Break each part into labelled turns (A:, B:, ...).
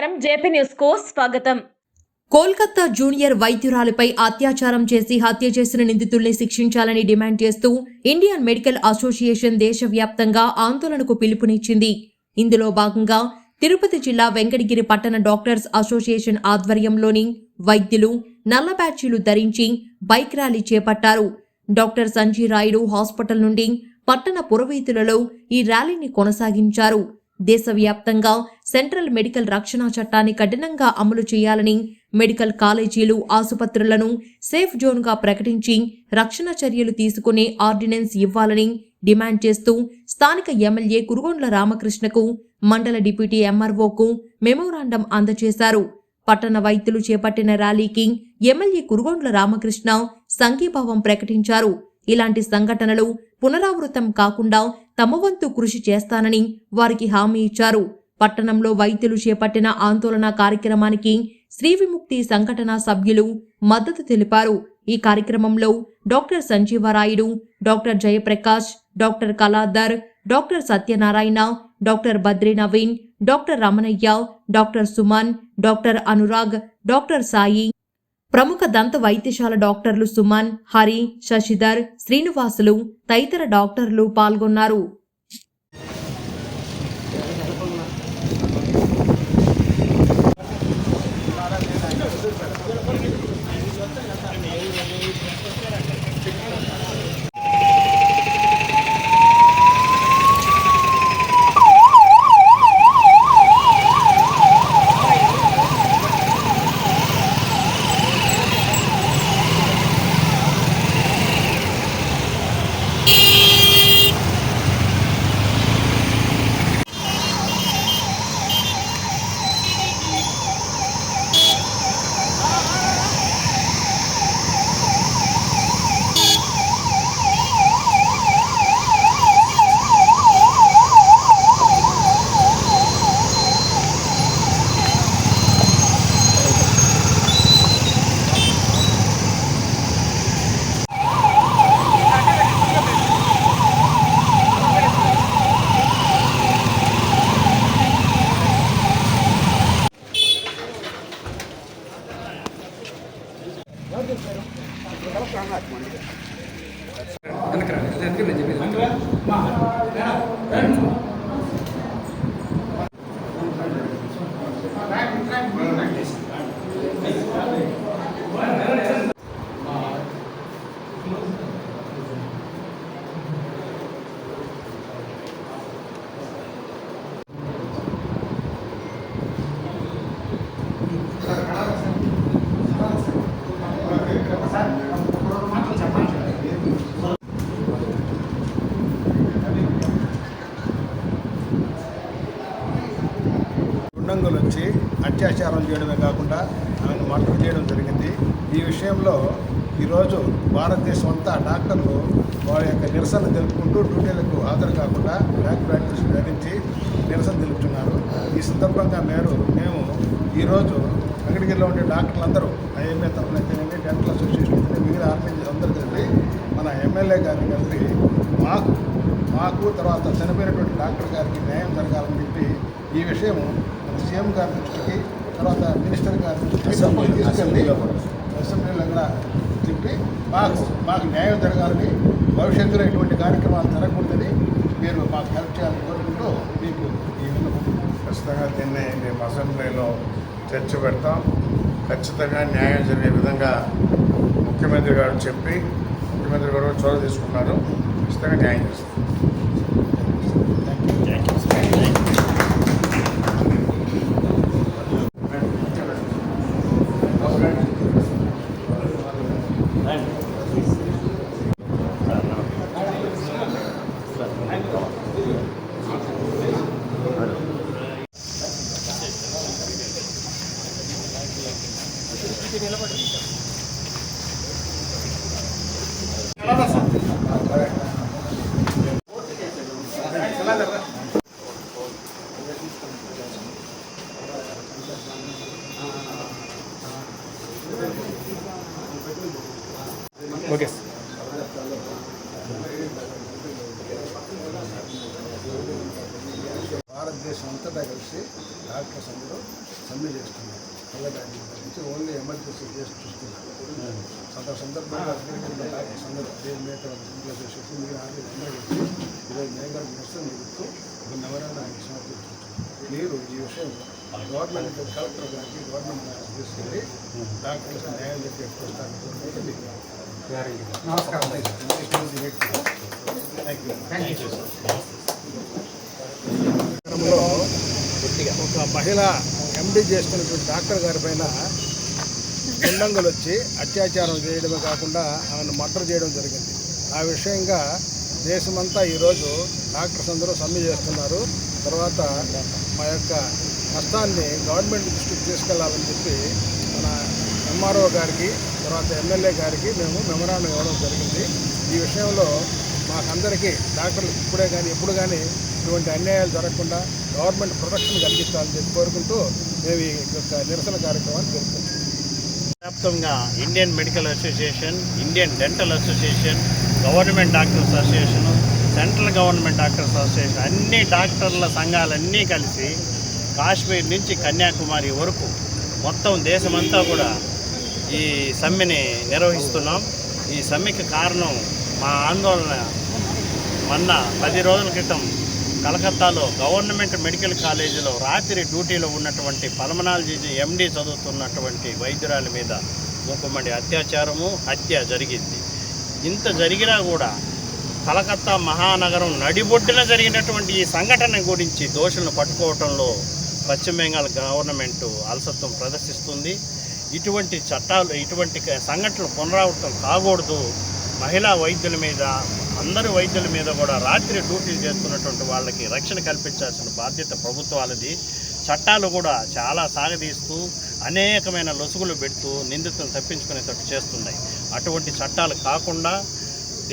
A: నమస్కారం. జేపీ న్యూస్కు స్వాగతం.
B: కోల్కతా జూనియర్ వైద్యురాలిపై అత్యాచారం చేసి హత్య చేసిన నిందితుల్ని శిక్షించాలని డిమాండ్ చేస్తూ ఇండియన్ మెడికల్ అసోసియేషన్ దేశవ్యాప్తంగా ఆందోళనకు పిలుపునిచ్చింది. ఇందులో భాగంగా తిరుపతి జిల్లా వెంకటగిరి పట్టణ డాక్టర్స్ అసోసియేషన్ ఆధ్వర్యంలోని వైద్యులు నల్ల బ్యాచీలు ధరించి బైక్ ర్యాలీ చేపట్టారు. డాక్టర్ సంజయ్ రాయుడు హాస్పిటల్ నుండి పట్టణ పురవీధులలో ఈ ర్యాలీని కొనసాగించారు. దేశవ్యాప్తంగా సెంట్రల్ మెడికల్ రక్షణ చట్టాన్ని కఠినంగా అమలు చేయాలని మెడికల్ కాలేజీలు ఆసుపత్రులను సేఫ్ జోన్గా ప్రకటించి రక్షణ చర్యలు తీసుకునే ఆర్డినెన్స్ ఇవ్వాలని డిమాండ్ చేస్తూ స్థానిక ఎమ్మెల్యే కురుగొండ్ల రామకృష్ణకు మండల డిప్యూటీ ఎంఆర్ఓకు మెమోరాండం అందజేశారు. పట్టణ వైద్యులు చేపట్టిన ర్యాలీకి ఎమ్మెల్యే కురుగొండ్ల రామకృష్ణ సంఘీభావం ప్రకటించారు. ఇలాంటి సంఘటనలు పునరావృతం కాకుండా తమ వంతు కృషి చేస్తానని వారికి హామీ ఇచ్చారు. పట్టణంలో వైద్యులు చేపట్టిన ఆందోళన కార్యక్రమానికి శ్రీ విముక్తి సంఘటన సభ్యులు మద్దతు తెలిపారు. ఈ కార్యక్రమంలో doctor Sanjeevarayudu doctor Jayaprakash doctor Kaladhar doctor Satyanarayana doctor Badri Naveen doctor Ramanaiah doctor Suman doctor Anurag doctor Sai ప్రముఖ దంత వైద్యశాల డాక్టర్లు సుమన్ హరి శశిధర్ శ్రీనివాసులు తదితర డాక్టర్లు పాల్గొన్నారు.
C: గుండంగులు వచ్చి అత్యాచారం చేయడమే కాకుండా ఆమెను మర్డర్ చేయడం జరిగింది. ఈ విషయంలో ఈరోజు భారతదేశం అంతా డాక్టర్లు వారి యొక్క నిరసన తెలుపుకుంటూ డ్యూటీలకు హాజరు కాకుండా బ్లాక్ ప్రాక్టీస్ ధరించి నిరసన తెలుపుతున్నారు. ఈ సందర్భంగా మేము మేము ఈరోజు వెంకటగిరిలో ఉండే డాక్టర్లందరూ ఐఎంఏ తరఫున అయితేనేమి డెంటల్ అసోసియేషన్ అయితేనేమి మిగిలిన ఆర్మీ అందరూ కలిపి మన ఎమ్మెల్యే గారిని కలిపి మాకు మాకు తర్వాత చనిపోయినటువంటి డాక్టర్ గారికి న్యాయం జరగాలని చెప్పి ఈ విషయం సీఎం గారి దృష్టికి తర్వాత మినిస్టర్ గారి దృష్టికి తీసుకెళ్ళి అసెంబ్లీలో కూడా. చెప్పి మాకు మాకు న్యాయం జరగాలని భవిష్యత్తులో ఇటువంటి కార్యక్రమాలు జరగకూడదని మీరు మాకు హెల్ప్ చేయాలని కోరుకుంటూ మీకు ఈ
D: ఖచ్చితంగా దీన్ని మేము అసెంబ్లీలో చర్చ పెడతాం. ఖచ్చితంగా న్యాయం జరిగే విధంగా ముఖ్యమంత్రి గారు చెప్పి ముఖ్యమంత్రి గారు చొరవ తీసుకున్నారు. ఖచ్చితంగా న్యాయం చేస్తాం
E: ఓకే
C: భారతదేశం అంతటా కలిసి డాక్టర్స్ అందరూ సమ్మె చేస్తున్నారు. వెళ్ళడానికి నుంచి ఓన్లీ ఎమర్జెన్సీ కేసు చూస్తున్నారు. సంత సందర్భంగా డాక్టర్స్ అందరూ దేని మీద చేసేసి మీరు ఆర్మీ అందరూ వచ్చి ఈరోజు మేఘాలు నిరసన నిలుపుతూ నవరాన్ని సమర్పించుకుంటున్నారు. మీరు ఈ విషయం గవర్నమెంట్ కలెక్టర్ గారికి గవర్నమెంట్ గారికి తీసుకెళ్ళి డాక్టర్స్ న్యాయం చెప్పి వస్తాను నమస్కారం. థ్యాంక్ యూ కార్యక్రమంలో ఒక మహిళ ఎండి చేస్తున్నటువంటి డాక్టర్ గారి పైన గుండంగులు వచ్చి అత్యాచారం చేయడమే కాకుండా ఆమెను మర్డర్ చేయడం జరిగింది. ఆ విషయంగా దేశమంతా ఈరోజు డాక్టర్స్ అందరూ సమ్మె చేస్తున్నారు. తర్వాత మా యొక్క నష్టాన్ని గవర్నమెంట్ దృష్టికి తీసుకెళ్ళాలని చెప్పి మన ఎంఆర్ఓ గారికి తర్వాత ఎమ్మెల్యే గారికి మేము మెమరాండం ఇవ్వడం జరిగింది. ఈ విషయంలో మాకందరికీ డాక్టర్లు ఇప్పుడే కానీ ఎప్పుడు కానీ ఇటువంటి అన్యాయాలు జరగకుండా గవర్నమెంట్ ప్రొటెక్షన్ కలిగించాలని చెప్పి కోరుకుంటూ మేము ఈ యొక్క నిరసన కార్యక్రమాన్ని జరుపుకుంటున్నాం.
F: వ్యాప్తంగా Indian medical association Indian dental association government doctors association central government doctors association అన్ని డాక్టర్ల సంఘాలన్నీ కలిసి కాశ్మీర్ నుంచి కన్యాకుమారి వరకు మొత్తం దేశమంతా కూడా ఈ సమ్మెని నిర్వహిస్తున్నాం. ఈ సమ్మెకి కారణం మా ఆందోళన మొన్న పది రోజుల క్రితం కలకత్తాలో గవర్నమెంట్ మెడికల్ కాలేజీలో రాత్రి డ్యూటీలో ఉన్నటువంటి పల్మనాలజీ ఎండి చదువుతున్నటువంటి వైద్యురాల మీద మూకుమ్మడి అత్యాచారము హత్య జరిగింది. ఇంత జరిగినా కూడా కలకత్తా మహానగరం నడిబొడ్డున జరిగినటువంటి ఈ సంఘటన గురించి దోషులను పట్టుకోవటంలో పశ్చిమ బెంగాల్ గవర్నమెంట్ అలసత్వం ప్రదర్శిస్తుంది. ఇటువంటి చట్టాలు ఇటువంటి సంఘటనలు పునరావృతం కాకూడదు. మహిళా వైద్యుల మీద అందరు వైద్యుల మీద కూడా రాత్రి డ్యూటీలు చేస్తున్నటువంటి వాళ్ళకి రక్షణ కల్పించాల్సిన బాధ్యత ప్రభుత్వాలది. చట్టాలు కూడా చాలా సాగదీస్తూ అనేకమైన లొసుగులు పెడుతూ నిందితులను తప్పించుకునేటట్టు చేస్తున్నాయి. అటువంటి చట్టాలు కాకుండా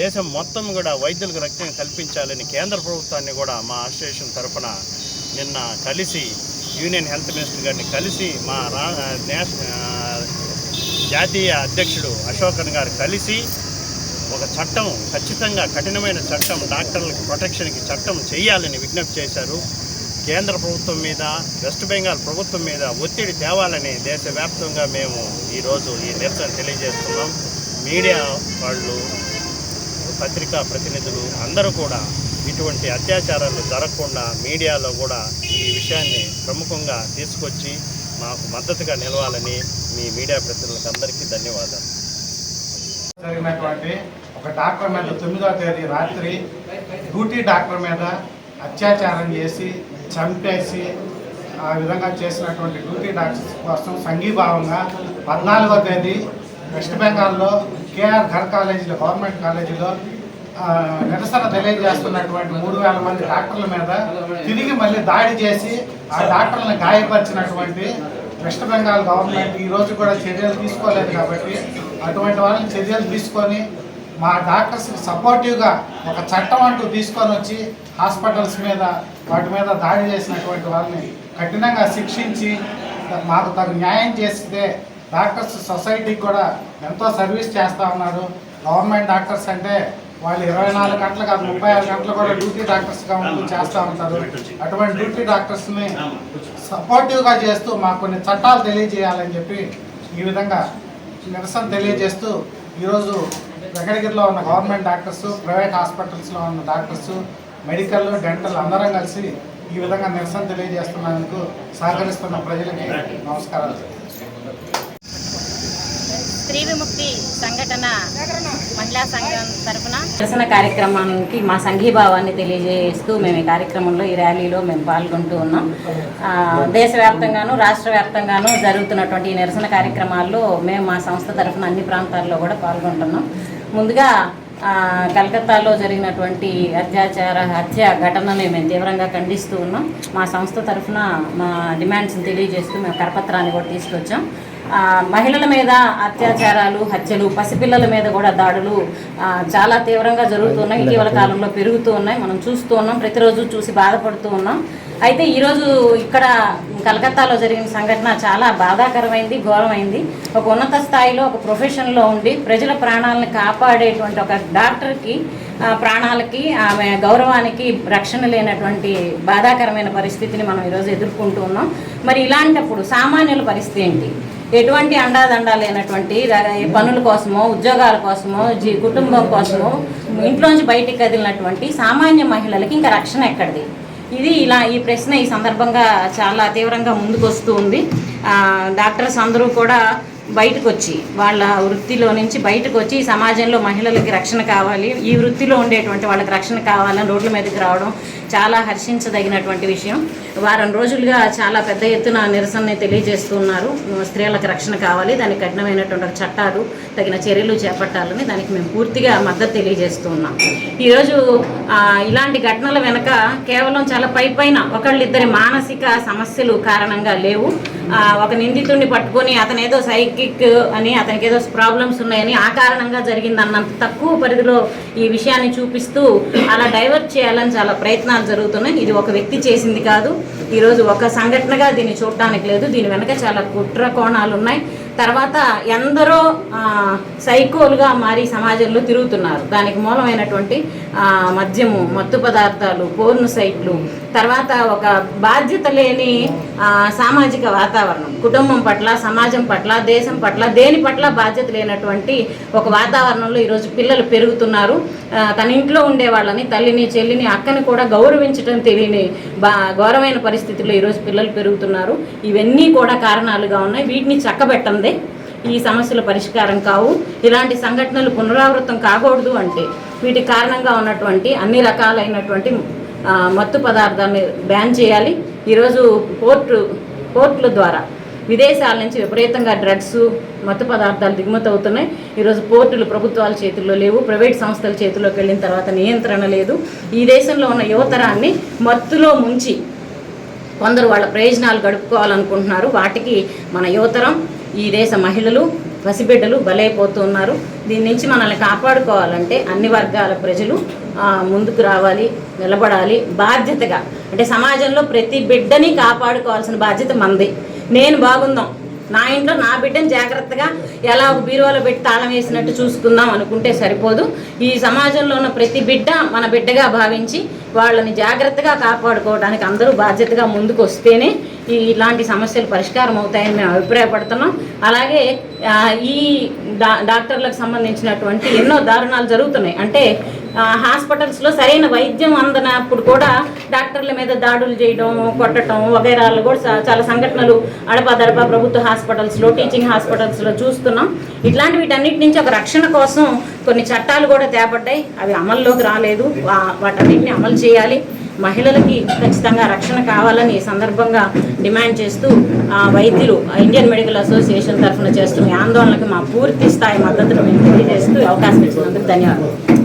F: దేశం మొత్తం కూడా వైద్యులకు రక్షణ కల్పించాలని కేంద్ర ప్రభుత్వాన్ని కూడా మా అసోసియేషన్ తరఫున నిన్న కలిసి యూనియన్ హెల్త్ మినిస్టర్ గారిని కలిసి మా రా జాతీయ అధ్యక్షుడు అశోకన్ గారు కలిసి ఒక చట్టం ఖచ్చితంగా కఠినమైన చట్టం డాక్టర్లకు ప్రొటెక్షన్కి చట్టం చేయాలని విజ్ఞప్తి చేశారు. కేంద్ర ప్రభుత్వం మీద వెస్ట్ బెంగాల్ ప్రభుత్వం మీద ఒత్తిడి తేవాలని దేశవ్యాప్తంగా మేము ఈరోజు ఈ నిరసన తెలియజేస్తున్నాం. మీడియా వాళ్ళు పత్రికా ప్రతినిధులు అందరూ కూడా ఇటువంటి అత్యాచారాలు జరగకుండా మీడియాలో కూడా ఈ విషయాన్ని ప్రముఖంగా తీసుకొచ్చి మాకు మద్దతుగా నిలవాలని మీ మీడియా ప్రతినిధులకు అందరికీ ధన్యవాదాలు.
G: జరిగినటువంటి ఒక డాక్టర్ మీద తొమ్మిదవ తేదీ రాత్రి డ్యూటీ డాక్టర్ మీద అత్యాచారం చేసి చంపేసి ఆ విధంగా చేసినటువంటి డ్యూటీ డాక్టర్స్ కోసం సంఘీభావంగా పద్నాలుగవ తేదీ వెస్ట్ బెంగాల్లో కేఆర్ ఘర్ కాలేజీలో గవర్నమెంట్ కాలేజీలో నిరసన తెలియజేస్తున్నటువంటి మూడు వేల మంది డాక్టర్ల మీద తిరిగి మళ్ళీ దాడి చేసి ఆ డాక్టర్లను గాయపరిచినటువంటి వెస్ట్ బెంగాల్ గవర్నమెంట్ ఈ రోజు కూడా చర్యలు తీసుకోలేదు కాబట్టి అటువంటి వాళ్ళని చర్యలు తీసుకొని మా డాక్టర్స్కి సపోర్టివ్గా ఒక చట్టం అంటూ తీసుకొని వచ్చి హాస్పిటల్స్ మీద వాటి మీద దాడి చేసినటువంటి వాళ్ళని కఠినంగా శిక్షించి మాకు తగు న్యాయం చేస్తే డాక్టర్స్ సొసైటీకి కూడా ఎంతో సర్వీస్ చేస్తూ ఉన్నారు. గవర్నమెంట్ డాక్టర్స్ అంటే వాళ్ళు ఇరవై నాలుగు గంటలు కాదు ముప్పై ఆరు గంటలు కూడా డ్యూటీ డాక్టర్స్గా ఉంటూ చేస్తూ ఉంటారు. అటువంటి డ్యూటీ డాక్టర్స్ని సపోర్టివ్గా చేస్తూ మాకు కొన్ని చట్టాలు తెలియజేయాలని చెప్పి ఈ విధంగా నిరసన తెలియజేస్తూ ఈరోజు వెంకటగిరిలో ఉన్న గవర్నమెంట్ డాక్టర్స్ ప్రైవేట్ హాస్పిటల్స్లో ఉన్న డాక్టర్స్ మెడికల్ డెంటల్ అందరం కలిసి ఈ విధంగా నిరసన తెలియజేస్తున్నందుకు సహకరిస్తున్న ప్రజలకి నమస్కారాలు.
H: స్త్రీ విముక్తి సంఘటన మహిళా సంఘం తరఫున.
I: నిరసన కార్యక్రమానికి మా సంఘీభావాన్ని తెలియజేస్తూ మేము ఈ కార్యక్రమంలో ఈ ర్యాలీలో మేము పాల్గొంటూ ఉన్నాం. దేశవ్యాప్తంగాను రాష్ట్ర వ్యాప్తంగాను జరుగుతున్నటువంటి ఈ నిరసన కార్యక్రమాల్లో మేము మా సంస్థ తరఫున అన్ని ప్రాంతాల్లో కూడా పాల్గొంటున్నాం. ముందుగా కలకత్తాలో జరిగినటువంటి అత్యాచార హత్య ఘటనని మేము తీవ్రంగా ఖండిస్తూ ఉన్నాం. మా సంస్థ తరఫున మా డిమాండ్స్ని తెలియజేస్తూ మేము కరపత్రాన్ని కూడా తీసుకొచ్చాం. మహిళల మీద అత్యాచారాలు హత్యలు పసిపిల్లల మీద కూడా దాడులు చాలా తీవ్రంగా జరుగుతున్నాయి. ఇటీవల కాలంలో పెరుగుతూ ఉన్నాయి. మనం చూస్తూ ఉన్నాం. ప్రతిరోజు చూసి బాధపడుతూ ఉన్నాం. అయితే ఈరోజు ఇక్కడ కలకత్తాలో జరిగిన సంఘటన చాలా బాధాకరమైంది ఘోరమైంది. ఒక ఉన్నత స్థాయిలో ఒక ప్రొఫెషన్లో ఉండి ప్రజల ప్రాణాలను కాపాడేటువంటి ఒక డాక్టర్కి ప్రాణాలకి ఆమె గౌరవానికి రక్షణ లేనటువంటి బాధాకరమైన పరిస్థితిని మనం ఈరోజు ఎదుర్కొంటూ ఉన్నాం. మరి ఇలాంటప్పుడు సామాన్యుల పరిస్థితి ఏంటి? ఎటువంటి అండాదండా లేనటువంటి పనుల కోసమో ఉద్యోగాల కోసమో జీ కుటుంబం కోసమో ఇంట్లోంచి బయటికి కదిలినటువంటి సామాన్య మహిళలకి ఇంకా రక్షణ ఎక్కడిది? ఇది ఇలా ఈ ప్రశ్న ఈ సందర్భంగా చాలా తీవ్రంగా ముందుకు వస్తూ ఉంది డాక్టర్స్ అందరూ కూడా బయటకు వచ్చి వాళ్ళ వృత్తిలో నుంచి బయటకు వచ్చి సమాజంలో మహిళలకి రక్షణ కావాలి ఈ వృత్తిలో ఉండేటువంటి వాళ్ళకి రక్షణ కావాలని రోడ్ల మీదకి రావడం చాలా హర్షించదగినటువంటి విషయం. వారం రోజులుగా చాలా పెద్ద ఎత్తున నిరసనని తెలియజేస్తున్నారు. స్త్రీలకు రక్షణ కావాలి దానికి కఠినమైనటువంటి చట్టాలు తగిన చర్యలు చేపట్టాలని దానికి మేము పూర్తిగా మద్దతు తెలియజేస్తున్నాం. ఈరోజు ఇలాంటి ఘటనల వెనక కేవలం చాలా పై పైన ఒకళ్ళిద్దరి మానసిక సమస్యలు కారణంగా లేవు. ఒక నిందితుడిని పట్టుకొని అతను ఏదో సైకిక్ అని అతనికి ఏదో ప్రాబ్లమ్స్ ఉన్నాయని ఆ కారణంగా జరిగింది అన్నంత తక్కువ పరిధిలో ఈ విషయాన్ని చూపిస్తూ అలా డైవర్ట్ చేయాలని చాలా ప్రయత్నాలు జరుగుతున్నాయి. ఇది ఒక వ్యక్తి చేసింది కాదు. ఈరోజు ఒక సంఘటనగా దీన్ని చూడటానికి లేదు. దీని వెనక చాలా కుట్ర కోణాలు ఉన్నాయి. తర్వాత ఎందరో సైకోలుగా మారి సమాజంలో తిరుగుతున్నారు. దానికి మూలమైనటువంటి మద్యము మత్తు పదార్థాలు పోర్న్ సైట్లు తర్వాత ఒక బాధ్యత లేని సామాజిక వాతావరణం. కుటుంబం పట్ల సమాజం పట్ల దేశం పట్ల దేని పట్ల బాధ్యత లేనటువంటి ఒక వాతావరణంలో ఈరోజు పిల్లలు పెరుగుతున్నారు. తన ఇంట్లో ఉండే వాళ్ళని తల్లిని చెల్లిని అక్కని కూడా గౌరవించడం తెలియని బా ఘోరమైన పరిస్థితుల్లో ఈరోజు పిల్లలు పెరుగుతున్నారు. ఇవన్నీ కూడా కారణాలుగా ఉన్నాయి. వీటిని చక్కబెట్టందే ఈ సమస్యల పరిష్కారం కావు. ఇలాంటి సంఘటనలు పునరావృతం కాకూడదు అంటే వీటి కారణంగా ఉన్నటువంటి అన్ని రకాలైనటువంటి మత్తు పదార్థాన్ని బ్యాన్ చేయాలి. ఈరోజు పోర్టు పోర్టుల ద్వారా విదేశాల నుంచి విపరీతంగా డ్రగ్స్ మత్తు పదార్థాలు దిగుమతి అవుతున్నాయి. ఈరోజు పోర్టులు ప్రభుత్వాల చేతుల్లో లేవు ప్రైవేట్ సంస్థల చేతుల్లోకి వెళ్ళిన తర్వాత నియంత్రణ లేదు. ఈ దేశంలో ఉన్న యువతరాన్ని మత్తులో ముంచి కొందరు వాళ్ళ ప్రయోజనాలు గడుపుకోవాలనుకుంటున్నారు. వాటికి మన యువతరం ఈ దేశ మహిళలు పసిబిడ్డలు బలైపోతున్నారు. దీని నుంచి మనల్ని కాపాడుకోవాలంటే అన్ని వర్గాల ప్రజలు ముందుకు రావాలి నిలబడాలి. బాధ్యతగా. అంటే సమాజంలో ప్రతి బిడ్డని కాపాడుకోవాల్సిన బాధ్యత మనది. నేను బాగుందాం. నా ఇంట్లో నా బిడ్డని జాగ్రత్తగా ఎలా ఒక బీరువాలో పెట్టి తాళం వేసినట్టు చూసుకుందాం అనుకుంటే సరిపోదు. ఈ సమాజంలో ఉన్న ప్రతి బిడ్డ మన బిడ్డగా భావించి వాళ్ళని జాగ్రత్తగా కాపాడుకోవడానికి అందరూ బాధ్యతగా ముందుకు వస్తేనే ఈ ఇలాంటి సమస్యలు పరిష్కారం అవుతాయని మేము అభిప్రాయపడుతున్నాం. అలాగే ఈ డా డాక్టర్లకు సంబంధించినటువంటి ఎన్నో దారుణాలు జరుగుతున్నాయి. అంటే హాస్పిటల్స్లో సరైన వైద్యం అందనప్పుడు కూడా డాక్టర్ల మీద దాడులు చేయడం కొట్టడం వగైరాలు కూడా చాలా సంఘటనలు అడపాదడపా ప్రభుత్వ హాస్పిటల్స్లో టీచింగ్ హాస్పిటల్స్లో చూస్తున్నాం. ఇట్లాంటి వీటన్నిటి నుంచి ఒక రక్షణ కోసం కొన్ని చట్టాలు కూడా తేపడ్డాయి అవి అమల్లోకి రాలేదు. వాటన్నిటిని అమలు చేయాలి. మహిళలకి ఖచ్చితంగా రక్షణ కావాలని ఈ సందర్భంగా డిమాండ్ చేస్తూ ఆ, వైద్యులు ఇండియన్ మెడికల్ అసోసియేషన్ తరఫున చేస్తున్న ఆందోళనకు మా పూర్తి స్థాయి మద్దతును మేము తెలియజేస్తూ అవకాశం ఇచ్చినందుకు ధన్యవాదాలు.